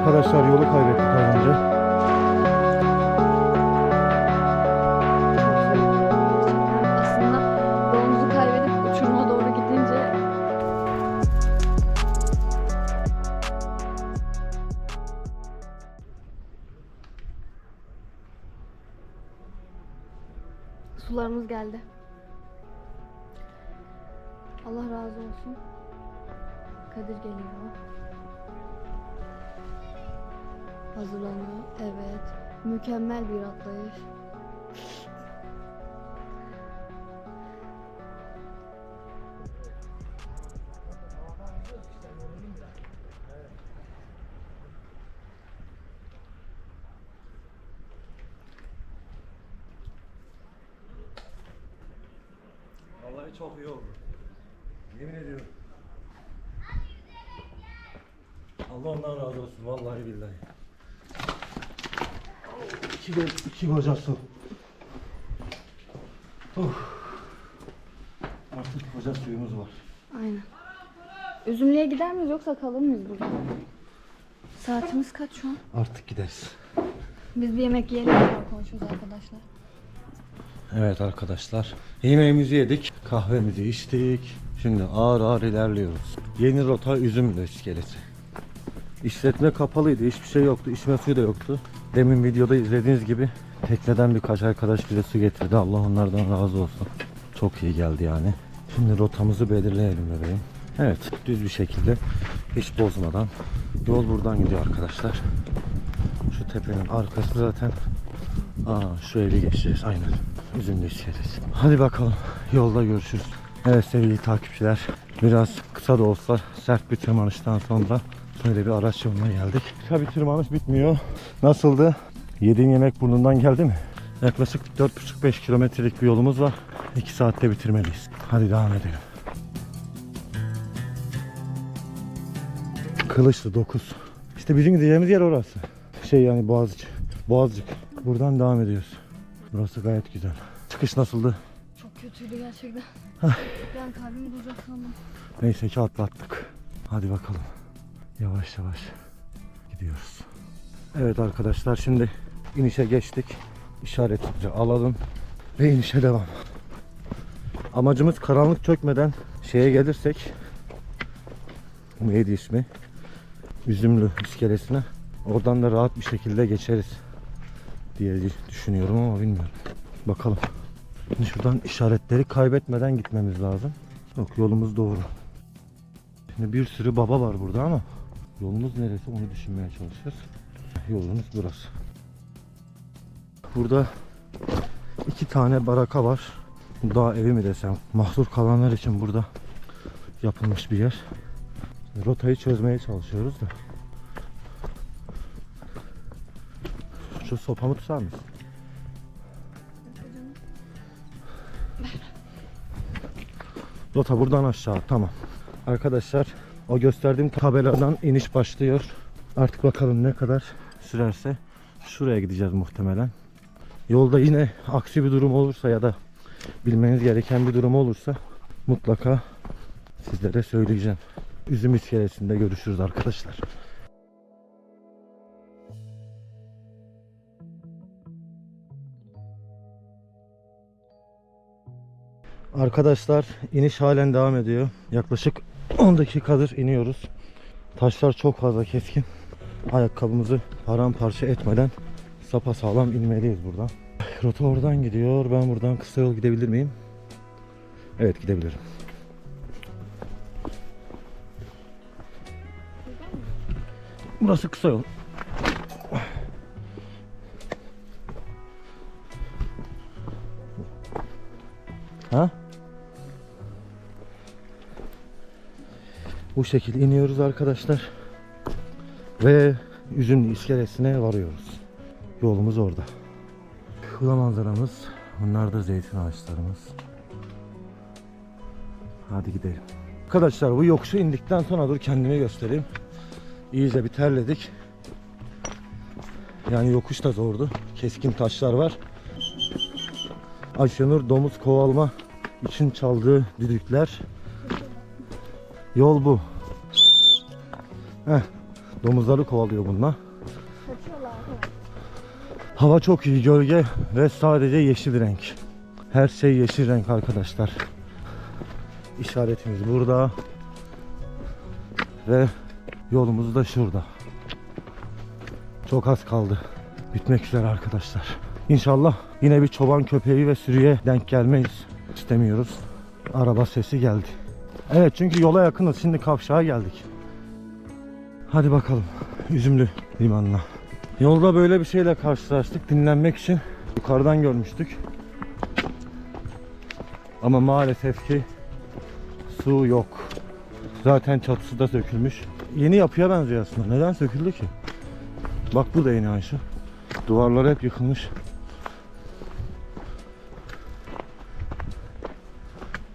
Arkadaşlar yolu kaybettik az. Aslında yolumuzu kaybedip uçuruma doğru gidince Sularımız geldi. Allah razı olsun. Kadir geliyor. Hazırlanıyor. Evet. Mükemmel bir atlayış. Vallahi çok iyi oldu. Yemin ediyorum. Allah ondan razı olsun vallahi billahi. İki, go iki koca su. Uf. Artık koca suyumuz var. Aynen. Üzümlüğe gider miyiz yoksa kalır mıyız burada? Saatimiz kaç şu an? Artık gideriz. Biz bir yemek yiyelim sonra konuşuruz arkadaşlar. Evet arkadaşlar. Yemeğimizi yedik. Kahvemizi içtik. Şimdi ağır ağır ilerliyoruz. Yeni rota Üzümlü iskelesi. İşletme kapalıydı. Hiçbir şey yoktu. İçme suyu da yoktu. Demin videoda izlediğiniz gibi tekneden birkaç arkadaş bize su getirdi. Allah onlardan razı olsun. Çok iyi geldi yani. Şimdi rotamızı belirleyelim bebeğim. Evet düz bir şekilde hiç bozmadan yol buradan gidiyor arkadaşlar. Şu tepenin arkası zaten Aa şu evi geçeceğiz aynen. Üzümlü iskelesi. Hadi bakalım yolda görüşürüz. Evet sevgili takipçiler biraz kısa da olsa sert bir tırmanıştan sonra şöyle bir araç yoluna geldik. Bir tırmanış bitmiyor. Nasıldı? Yediğin yemek burnundan geldi mi? Yaklaşık 4,5-5 kilometrelik bir yolumuz var. 2 saatte bitirmeliyiz. Hadi devam edelim. Kılıçlı 9. İşte bizim gideceğimiz yer orası. Şey yani Boğaziçi. Boğazcık. Buradan devam ediyoruz. Burası gayet güzel. Çıkış nasıldı? Çok kötüydü gerçekten. ben kalbim duracak sandım. Neyse ki atlattık. Hadi bakalım. Yavaş yavaş gidiyoruz. Evet arkadaşlar şimdi inişe geçtik. İşaretimizi alalım ve inişe devam. Amacımız karanlık çökmeden şeye gelirsek neydi ismi? Üzümlü iskelesine. Oradan da rahat bir şekilde geçeriz diye düşünüyorum ama bilmiyorum. Bakalım. Şimdi şuradan işaretleri kaybetmeden gitmemiz lazım. Yok yolumuz doğru. Şimdi bir sürü baba var burada ama yolumuz neresi onu düşünmeye çalışıyoruz. Yolumuz burası. Burada iki tane baraka var. Dağ evi mi desem mahsur kalanlar için burada yapılmış bir yer. Rotayı çözmeye çalışıyoruz da. Şu sopamı tutar mısın? Rota buradan aşağı tamam. Arkadaşlar o gösterdiğim tabeladan iniş başlıyor. Artık bakalım ne kadar sürerse şuraya gideceğiz muhtemelen. Yolda yine aksi bir durum olursa ya da bilmeniz gereken bir durum olursa mutlaka sizlere söyleyeceğim. Üzüm iskelesinde görüşürüz arkadaşlar. Arkadaşlar iniş halen devam ediyor. Yaklaşık 10 dakikadır iniyoruz. Taşlar çok fazla keskin. Ayakkabımızı paramparça etmeden sapa sağlam inmeliyiz buradan. Rota oradan gidiyor. Ben buradan kısa yol gidebilir miyim? Evet gidebilirim. Burası kısa yol. Ha? Bu şekil iniyoruz arkadaşlar. Ve Üzümlü iskelesine varıyoruz. Yolumuz orada. Şurada manzaramız. Bunlar da zeytin ağaçlarımız. Hadi gidelim. Arkadaşlar bu yokuşu indikten sonra dur kendimi göstereyim. İyice bir terledik. Yani yokuş da zordu. Keskin taşlar var. Ayşenur domuz kovalma için çaldığı düdükler. Yol bu. Heh. Domuzları kovalıyor. Kaçıyorlar. Hava çok iyi gölge ve sadece yeşil renk. Her şey yeşil renk arkadaşlar. İşaretimiz burada. Ve yolumuz da şurada. Çok az kaldı. Bitmek üzere arkadaşlar. İnşallah yine bir çoban köpeği ve sürüye denk gelmeyiz. İstemiyoruz. Araba sesi geldi. Evet çünkü yola yakınız. Şimdi kavşağa geldik. Hadi bakalım. Üzümlü limanına. Yolda böyle bir şeyle karşılaştık dinlenmek için. Yukarıdan görmüştük. Ama maalesef ki su yok. Zaten çatısı da sökülmüş. Yeni yapıya benziyor aslında. Neden söküldü ki? Bak bu da yeni Ayşe. Duvarları hep yıkılmış.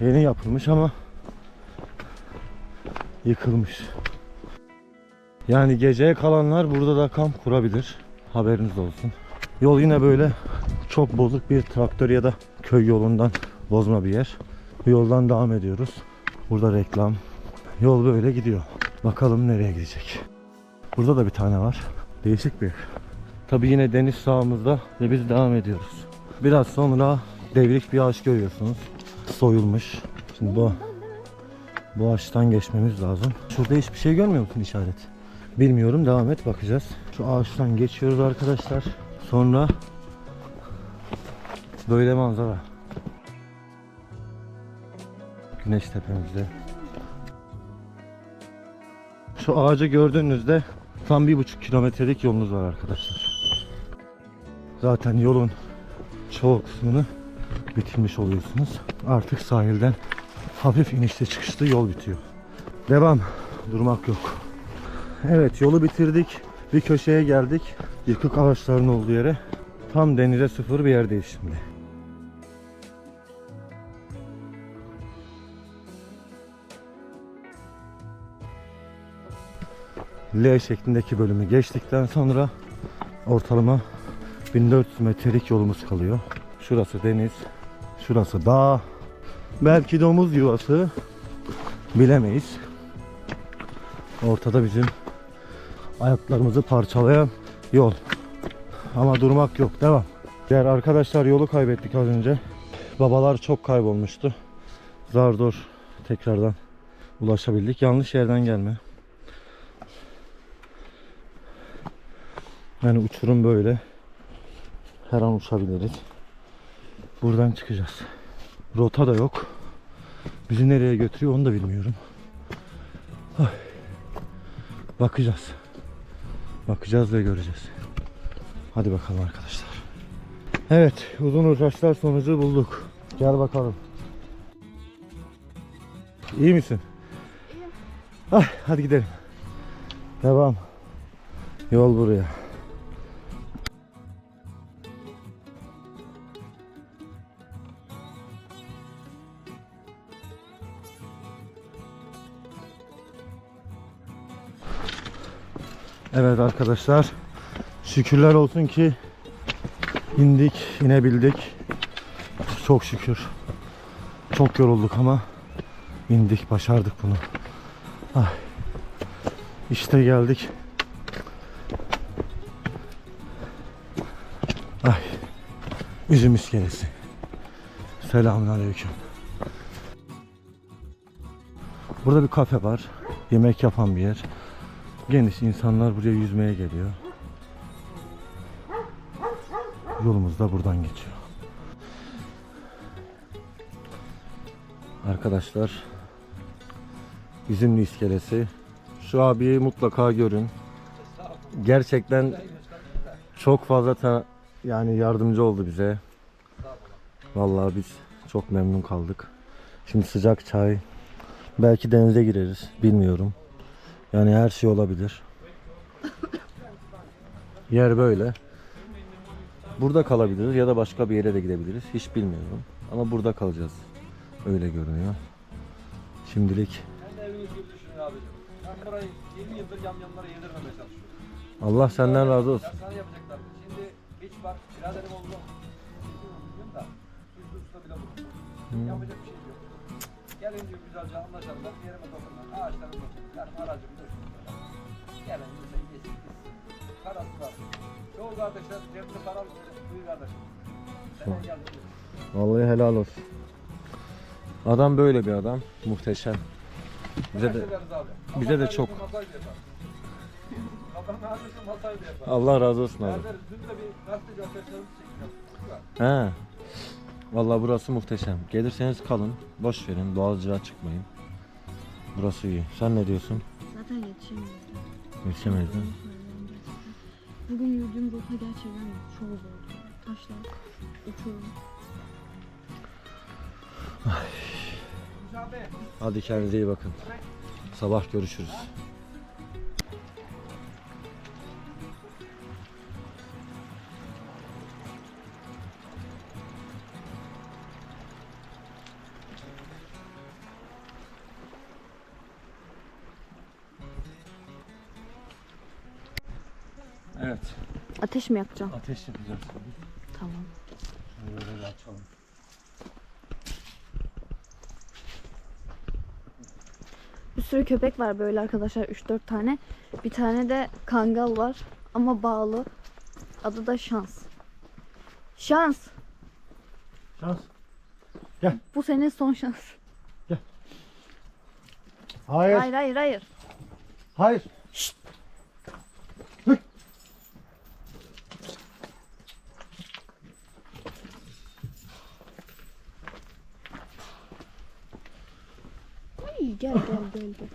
Yeni yapılmış ama yıkılmış. Yani geceye kalanlar burada da kamp kurabilir. Haberiniz olsun. Yol yine böyle çok bozuk bir traktör ya da köy yolundan bozma bir yer. Yoldan devam ediyoruz. Burada reklam. Yol böyle gidiyor. Bakalım nereye gidecek. Burada da bir tane var. Değişik bir. Tabi yine deniz sağımızda ve biz devam ediyoruz. Biraz sonra devrik bir ağaç görüyorsunuz. Soyulmuş. Şimdi bu bu ağaçtan geçmemiz lazım. Şurada hiçbir şey görmüyor musun işaret? Bilmiyorum devam et bakacağız. Şu ağaçtan geçiyoruz arkadaşlar. Sonra böyle manzara. Güneş tepemizde. Şu ağacı gördüğünüzde tam bir buçuk kilometrelik yolunuz var arkadaşlar. Zaten yolun çoğu kısmını bitirmiş oluyorsunuz. Artık sahilden hafif inişte çıkışlı yol bitiyor. Devam. Durmak yok. Evet yolu bitirdik. Bir köşeye geldik. Yıkık ağaçların olduğu yere. Tam denize sıfır bir yerdeyiz şimdi. L şeklindeki bölümü geçtikten sonra ortalama 1400 metrelik yolumuz kalıyor. Şurası deniz, şurası dağ. Belki domuz yuvası bilemeyiz. Ortada bizim ayaklarımızı parçalayan yol. Ama durmak yok. Devam. Diğer arkadaşlar yolu kaybettik az önce. Babalar çok kaybolmuştu. Zar zor tekrardan ulaşabildik. Yanlış yerden gelme. Yani uçurum böyle. Her an uçabiliriz. Buradan çıkacağız. Rota da yok. Bizi nereye götürüyor onu da bilmiyorum. Bakacağız. Bakacağız ve göreceğiz. Hadi bakalım arkadaşlar. Evet, uzun uğraşlar sonucu bulduk. Gel bakalım. İyi misin? İyiyim. Ay, hadi gidelim. Devam. Yol buraya. Evet arkadaşlar. Şükürler olsun ki indik, inebildik. Çok şükür. Çok yorulduk ama indik, başardık bunu. Ay. İşte geldik. Ay. Üzüm iskelesi. Selamünaleyküm. Burada bir kafe var. Yemek yapan bir yer. Geniş insanlar buraya yüzmeye geliyor. Yolumuz da buradan geçiyor. Arkadaşlar İzimli iskelesi. Şu abiyi mutlaka görün. Gerçekten çok fazla yani yardımcı oldu bize. Vallahi biz çok memnun kaldık. Şimdi sıcak çay. Belki denize gireriz. Bilmiyorum. Yani her şey olabilir. Yer böyle. Burada kalabiliriz ya da başka bir yere de gidebiliriz. Hiç bilmiyorum. Ama burada kalacağız. Öyle görünüyor. Şimdilik Ben de eviniz gibi düşünün abicim. Ben burayı 20 yıldır yamyamlara yedirmemeye çalışıyorum. Allah senden razı olsun. Bulundu. Yapacak bir şey yok. Gelin diyor güzelce anlaşalım. Yerime dokunma. Ağaçlarım. Benim aracım Çoğu kardeşler. Vallahi helal olsun. Adam böyle bir adam. Muhteşem. Bize de bize de çok. Allah razı olsun abi. Veririz. Dün de bir gazeteci arkadaşlarımız çekiyor. He. Vallahi burası muhteşem. Gelirseniz kalın. Boş verin. Boğazcığa çıkmayın. Burası iyi. Sen ne diyorsun? Zaten değil mi? Bugün yürüdüğüm rota gerçekten çok zordu. Taşlar, uçurum. Hadi kendinize iyi bakın. Sabah görüşürüz. Evet. Ateş mi yakacağım? Ateş yapacağız. Tamam. Böyle açalım. Bir sürü köpek var böyle arkadaşlar 3-4 tane. Bir tane de kangal var ama bağlı. Adı da Şans. Şans. Şans. Bu senin son şans. Hayır. Hayır hayır hayır. Hayır. Ay, gel gel gel gel.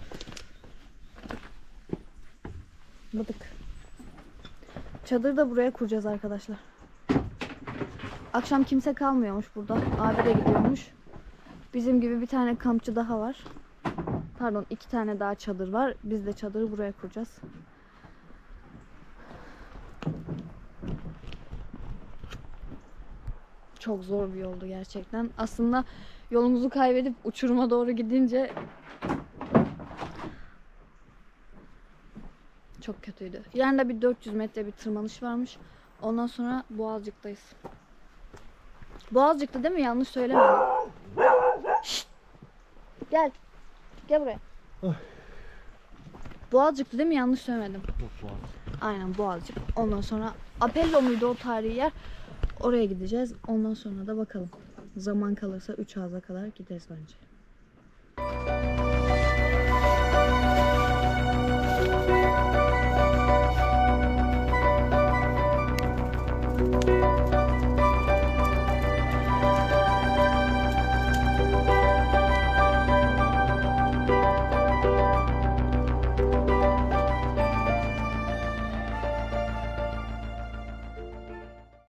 Bıdık. Çadır da buraya kuracağız arkadaşlar. Akşam kimse kalmıyormuş burada. Abi de gidiyormuş. Bizim gibi bir tane kampçı daha var. Pardon iki tane daha çadır var. Biz de çadırı buraya kuracağız. Çok zor bir yoldu gerçekten. Aslında yolumuzu kaybedip uçuruma doğru gidince çok kötüydü. Yarın bir 400 metre bir tırmanış varmış. Ondan sonra Boğazcık'tayız. Boğazcık'ta değil mi? Yanlış söylemedim. Şşt! Gel. Gel buraya. Boğazcık'ta değil mi? Yanlış söylemedim. Aynen Boğazcık. Ondan sonra Apello muydu o tarihi yer? Oraya gideceğiz. Ondan sonra da bakalım. Zaman kalırsa 3 ağza kadar gideriz bence.